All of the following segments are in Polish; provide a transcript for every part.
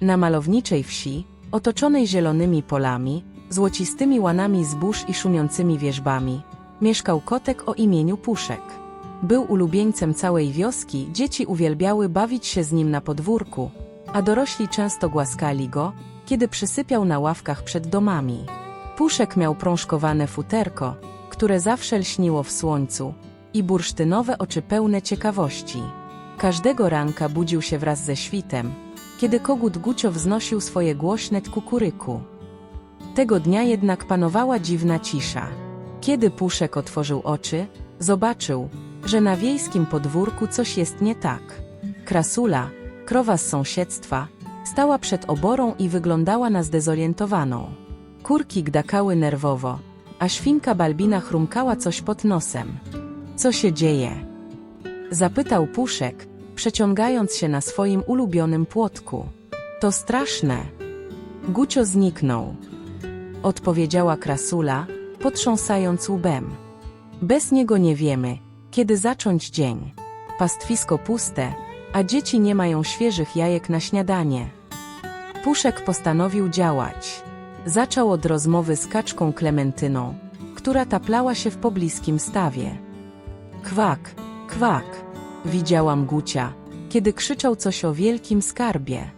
Na malowniczej wsi, otoczonej zielonymi polami, złocistymi łanami zbóż i szumiącymi wierzbami, mieszkał kotek o imieniu Puszek. Był ulubieńcem całej wioski, dzieci uwielbiały bawić się z nim na podwórku, a dorośli często głaskali go, kiedy przysypiał na ławkach przed domami. Puszek miał prążkowane futerko, które zawsze lśniło w słońcu, i bursztynowe oczy pełne ciekawości. Każdego ranka budził się wraz ze świtem, kiedy kogut Gucio wznosił swoje głośne kukuryku. Tego dnia jednak panowała dziwna cisza. Kiedy Puszek otworzył oczy, zobaczył, że na wiejskim podwórku coś jest nie tak. Krasula, krowa z sąsiedztwa, stała przed oborą i wyglądała na zdezorientowaną. Kurki gdakały nerwowo, a świnka Balbina chrumkała coś pod nosem. Co się dzieje? Zapytał Puszek, przeciągając się na swoim ulubionym płotku. To straszne. Gucio zniknął. Odpowiedziała Krasula, potrząsając łbem. Bez niego nie wiemy, kiedy zacząć dzień. Pastwisko puste, a dzieci nie mają świeżych jajek na śniadanie. Puszek postanowił działać. Zaczął od rozmowy z kaczką Klementyną, która taplała się w pobliskim stawie. Kwak, kwak, widziałam Gucia, kiedy krzyczał coś o wielkim skarbie.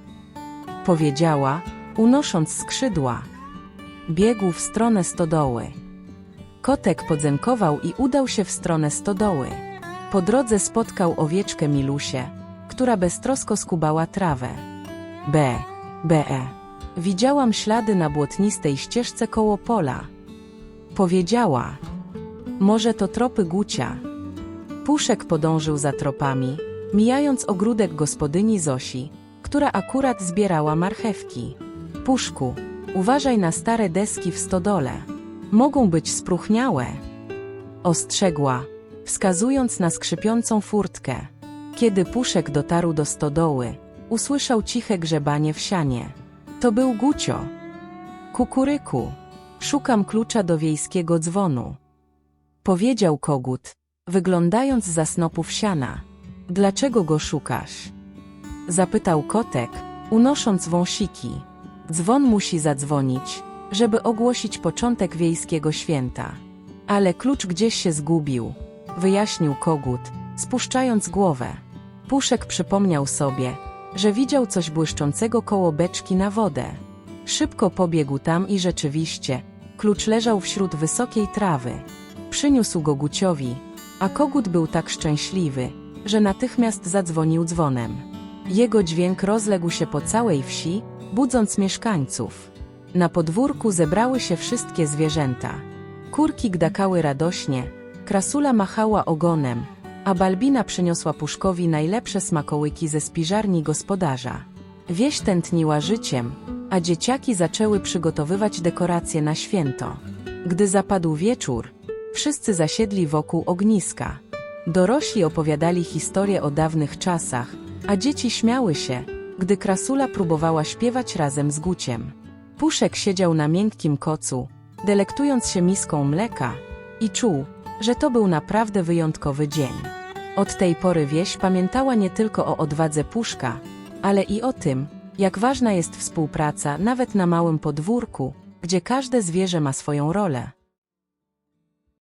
Powiedziała, unosząc skrzydła. Biegł w stronę stodoły. Kotek podzękował i udał się w stronę stodoły. Po drodze spotkał owieczkę Milusię, która beztrosko skubała trawę. B, B, e. Widziałam ślady na błotnistej ścieżce koło pola. Powiedziała. Może to tropy Gucia. Puszek podążył za tropami, mijając ogródek gospodyni Zosi, która akurat zbierała marchewki. Puszku, uważaj na stare deski w stodole. Mogą być spróchniałe. Ostrzegła, wskazując na skrzypiącą furtkę. Kiedy Puszek dotarł do stodoły, usłyszał ciche grzebanie w sianie. To był Gucio. Kukuryku, szukam klucza do wiejskiego dzwonu. Powiedział kogut, wyglądając za snopów siana. Dlaczego go szukasz? Zapytał kotek, unosząc wąsiki. Dzwon musi zadzwonić, żeby ogłosić początek wiejskiego święta. Ale klucz gdzieś się zgubił, wyjaśnił kogut, spuszczając głowę. Puszek przypomniał sobie, że widział coś błyszczącego koło beczki na wodę. Szybko pobiegł tam i rzeczywiście, klucz leżał wśród wysokiej trawy. Przyniósł go Guciowi, a kogut był tak szczęśliwy, że natychmiast zadzwonił dzwonem. Jego dźwięk rozległ się po całej wsi, budząc mieszkańców. Na podwórku zebrały się wszystkie zwierzęta. Kurki gdakały radośnie, krasula machała ogonem, a Balbina przyniosła Puszkowi najlepsze smakołyki ze spiżarni gospodarza. Wieś tętniła życiem, a dzieciaki zaczęły przygotowywać dekoracje na święto. Gdy zapadł wieczór, wszyscy zasiedli wokół ogniska. Dorośli opowiadali historie o dawnych czasach, a dzieci śmiały się, gdy krasula próbowała śpiewać razem z Guciem. Puszek siedział na miękkim kocu, delektując się miską mleka i czuł, że to był naprawdę wyjątkowy dzień. Od tej pory wieś pamiętała nie tylko o odwadze Puszka, ale i o tym, jak ważna jest współpraca nawet na małym podwórku, gdzie każde zwierzę ma swoją rolę.